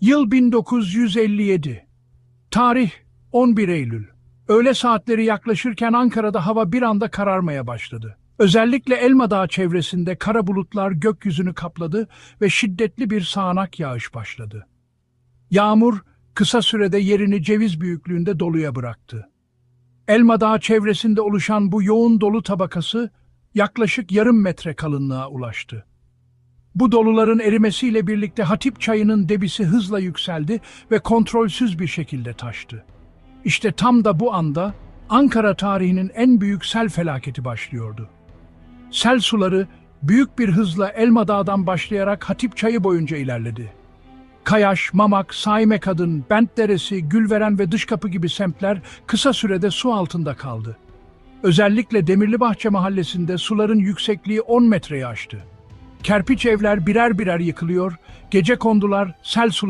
Yıl 1957. Tarih 11 Eylül. Öğle saatleri yaklaşırken Ankara'da hava bir anda kararmaya başladı. Özellikle Elma Dağı çevresinde kara bulutlar gökyüzünü kapladı ve şiddetli bir sağanak yağış başladı. Yağmur kısa sürede yerini ceviz büyüklüğünde doluya bıraktı. Elma Dağı çevresinde oluşan bu yoğun dolu tabakası yaklaşık yarım metre kalınlığa ulaştı. Bu doluların erimesiyle birlikte Hatip çayının debisi hızla yükseldi ve kontrolsüz bir şekilde taştı. İşte tam da bu anda Ankara tarihinin en büyük sel felaketi başlıyordu. Sel suları büyük bir hızla Elma Dağı'dan başlayarak Hatip çayı boyunca ilerledi. Kayaş, Mamak, Saime Kadın, Bent Deresi, Gülveren ve Dışkapı gibi semtler kısa sürede su altında kaldı. Özellikle Demirlibahçe mahallesinde suların yüksekliği 10 metreyi aştı. Kerpiç evler birer birer yıkılıyor, gece kondular sel suları